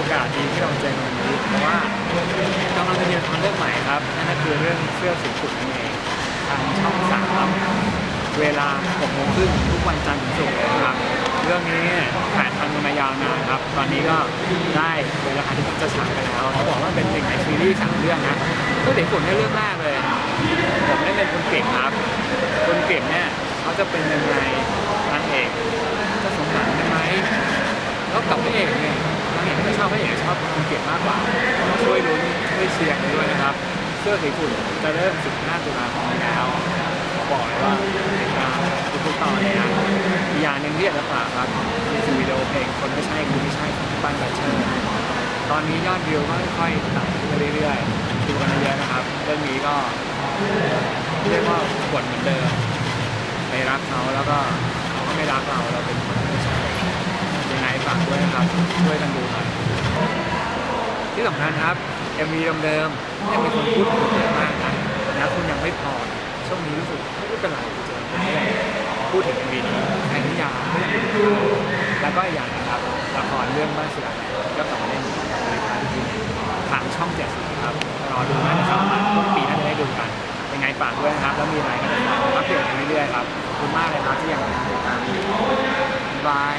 โอกาสดีที่เราเจอกันวันนี้เพราะว่ากำลังจะมีละครเรื่องใหม่ครับนั่นก็คือเรื่องเสื้อสีสุดนั่นเองทางช่องสามครับเวลาหกโมงครึ่งทุกวันจันทร์ถึงศุกร์นะครับ เรื่องนี้ถ่ายทำกันมายาวนานครับ ตอนนี้ก็ได้เวลาที่จะฉายกันแล้วเขาบอกว่าเป็นหนึ่งในซีรีส์สามเรื่องนะก็เด็กผนได้เรื่องแรกเลยผมได้เป็นคนเก่งครับ คนเก่งเนี่ยเขาจะเป็นยังไงนางเอกจะสมหวังได้ไหม เชียร์กันด้วยนะครับ เสื้อสีขุ่นจะเริ่ม 15 ตุลาคมแล้วบอกเลยว่าติดตามทุกๆตอนเลยนะอีกอย่างหนึ่งที่อยากจะฝากครับมีสิวิดีโอเพลงคนไม่ใช่คุณไม่ใช่ของปั้นบัตเชอร์ตอนนี้ยอดวิวก็ค่อยๆต่ขึ้นเรื่อยๆดูกันเยอะนะครับเรื่องนี้ก็เรียกว่ากดเหมือนเดิมไปรักเขาแล้วก็เขาก็ไม่รักเราเราเป็นคนไม่ใช่ยังไงฝากด้วยนะครับช่วยกันดู ที่สำคัญครับ MV เดิมๆยังมีคนพูดเยอะมากนะแล้วคุณยังไม่พอช่วงนี้รู้สึกไม่เป็นไรเจอพูดถึง MV นี้ใครนิยามแล้วก็อีกอย่างนะครับละครเรื่องบ้านสุดาก็ต่อเล่นทางช่องเจ็ดครับรอดูนะเข้ามต้นปีน่าจะได้ดูกันยังไงฝากด้วยนะครับ แล้วมีอะไรก็จะมาอัปเดตกันเรื่อยๆครับขอบคุณมากเลยครับที่ยังติดตามบาย